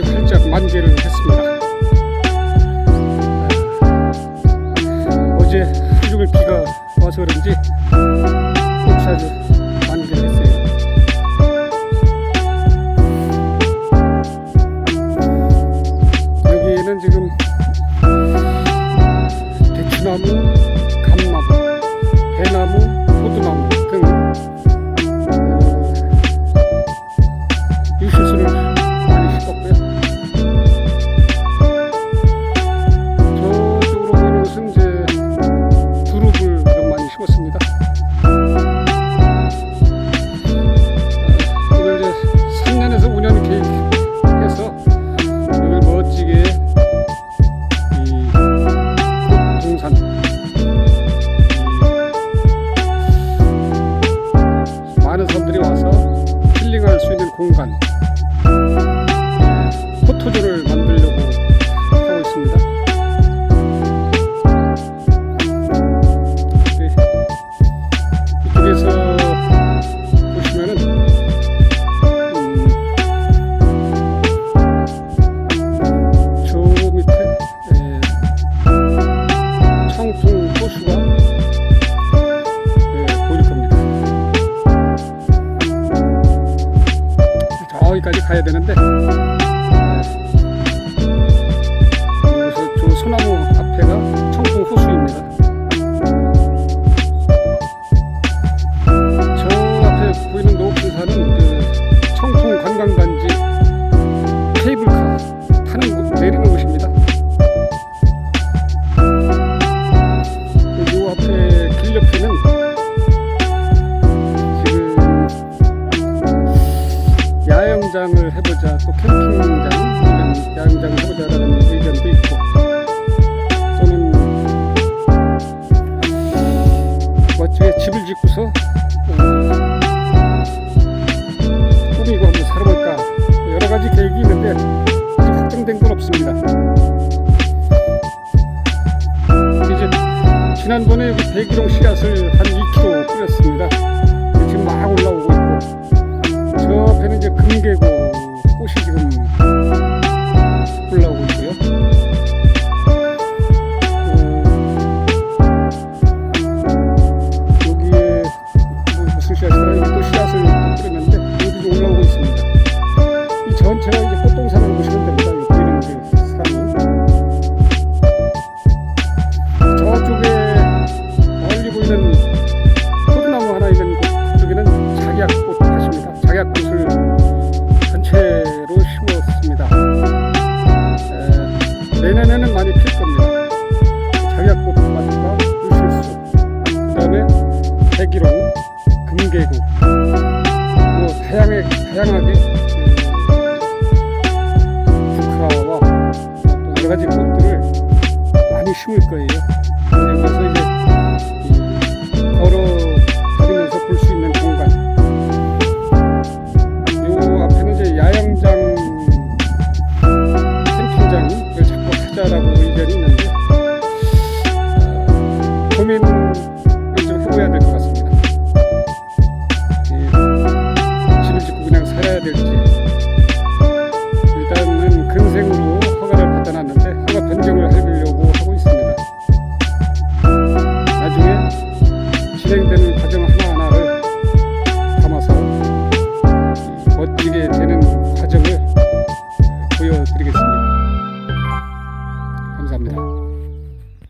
이렇게 살짝 만개를 했습니다. 어제 하루 종일 비가 와서 그런지 꽃사지 만개를 했어요. 여기는 지금 사람들이 와서 힐링할 수 있는 공간 예, 포토존을 저기까지 가야 되는데 예, 여기서 저 소나무 앞에가 청풍 호수입니다. 저 앞에 보이는 높은 산은 그 청풍 관광단지 해보자. 또 캠핑장 이런 야영장을 해보자라는 의견도 있고. 또는 멋지게 집을 짓고서 어, 꾸미고 한번 살아볼까. 여러 가지 계획이 있는데 아직 확정된 건 없습니다. 이제 지난번에 여기 대기동 씨앗을 한 2kg 뿌렸습니다. 지금 막 올라오고 있고. 저 앞에는 이제 금계고 내년에는 많이 필 겁니다. 작약꽃 밭과 유실수, 그 다음에 백일홍, 금계구, 뭐 다양하게 다양하게 그 국화와 또 여러 가지 꽃들을 많이 심을 거예요. 그래서 살아야 될지 일단은 금생으로 허가를 받아놨는데 허가 변경을 해보려고 하고 있습니다. 나중에 진행되는 과정 하나하나를 담아서 멋지게